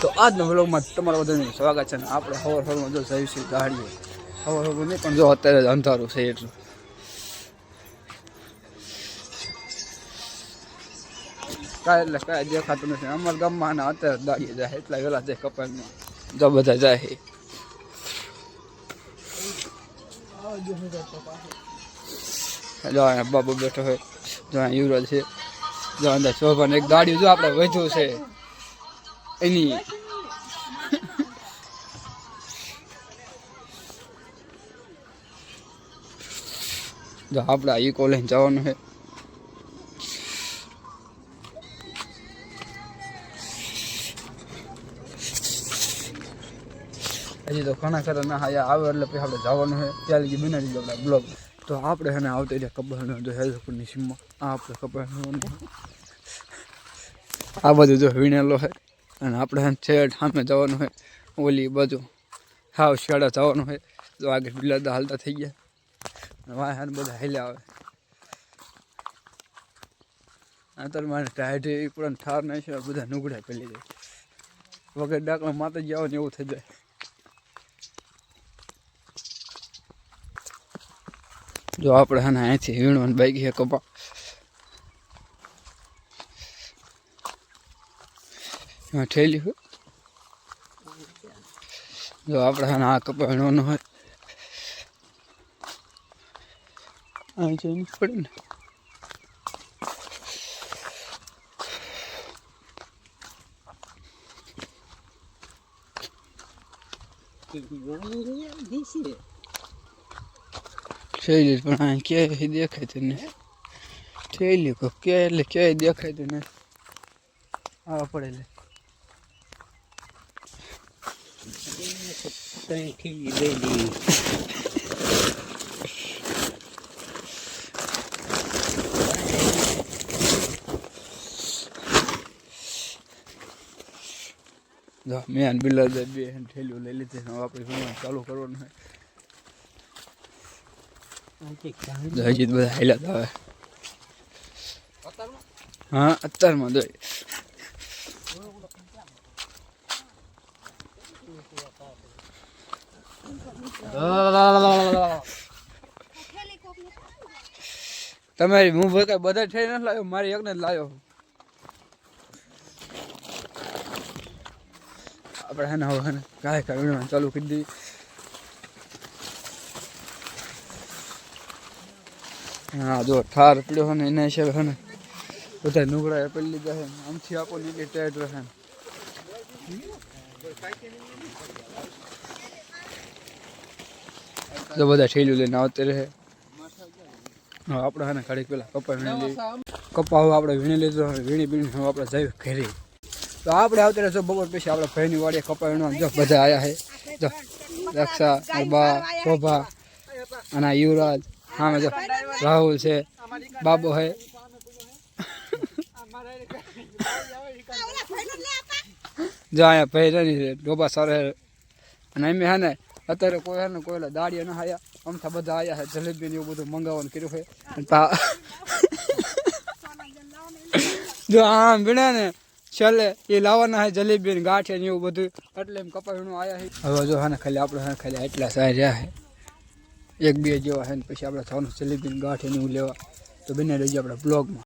તો આજના વ્લોગમાં તમારા બધાનું સ્વાગત છે ને આપણે હવર હવરમાં જો જઈશું ગાડીએ. હવર હવર નહીં, પણ જો અત્યારે અંધારું છે એટલું. કાંઈ એટલે કાંઈ દેખાતું નથી. અમારા ગામમાં અને અત્યારે દાડીએ જાય, એટલા વહેલા જાય કપાલમાં જો બધા જાય જો બાબુ બેઠો હોય જો યુવરાજ છે. જો અંદર શોભાને એક ગાડી જો આપણે વધ્યું છે. એની. જો આપણે આ કોલેજ જવાનું છે. હજી તો ઘણા ખરા ના હા આવે એટલે પછી આપણે જવાનું છે. ત્યાં લગી બનાવી દીધો આપણે બ્લોગ તો આપણે એને આવતી રહ્યા કપડાનો જો હેલ્થફૂડની સીમમાં. આ આપણે કપડાનો આ બધું જો વીણેલો છે. અને આપણે છેડ સામે જવાનું હોય, ઓલી બાજુ. હાવ શેડા જવાનું હોય, તો આગળ બિલાદા હાલતા થઈ ગયા. વાહન બધા હેલ્યા આવે. આતર મારે ટાયર પણ ઠાર નહીં છે બધા નુગડા પેલી જાય વગર ડાકણા માતાજી આવે ને એવું થઈ જાય. જો આપણે હા અહીંથી વીણવાનું બાઈક છે કપા. ઠેલી હોય જો આપણે હે ને આ કપા વીણવાનું હોય અહીં જઈને પડે ને થયેલી પણ અહીં ક્યાંય દેખાય તને થયેલી કહો ક્યાંય એટલે ક્યાંય દેખાય તને આવા પડેલે જો, મેં બિલ્લા બે ઠેલીઓ લઈ લીધી હવે આપણે ચાલુ કરવાનું હજી બધા હેલા આવે હા, અત્યારમાં દોય તમારી હું ભાઈ બધા થઈ નથી લાવ્યો? મારી એકને જ લાવ્યો. આપણે હેને હવે હેને કાંઈ કાંઈ ચાલુ કરી દઈએ. હા, જો ઠાર પડ્યો હોય ને, એના હિસાબે હે ને બધા નુગડા એ પેલી લીધા છે આમથી આપો નીકળી ટાઈટ રહે. તો બધા ઠેલું લઈને આવતે રહે. આપણે હે ને ઘડીક પેલા કપા વીણી લઈએ. કપા હવે આપણે વીણી લીધો વીણી બીણી હવે આપણે જઈએ ઘરે. તો આપણે આવતે રહેશો બપોર પછી આપણે ભાઈની વાડીએ કપા વીણવા. જો બધા આવ્યા છે જો, રક્ષા બા શોભા અને યુવરાજ. હા, જો, રાહુલ છે. બાબો છે જો, અહીંયા ભાઈ રહી ડોબા સર અને એમ હે ને અત્યારે કોઈ હે ને કોઈ દાડિયા ના આયા અમથા બધા આયા છે જલેબી ને એવું બધું મંગાવવાનું કર્યું છે જો આમ ભીણા ને, છેલ્લે એ લાવવાના હે જલેબી ને ગાંઠિયા ને એવું બધું. એટલે એમ કપાવીનું આયા છે હવે જો હા ને ખાલી આપણે હા ખાલી એટલા સારા રહ્યા છે એક બે જેવા છે ને, પછી આપણે થવાનું જલેબી ને ગાંઠે ને એવું લેવા. તો બને રહીએ આપણે બ્લોગમાં.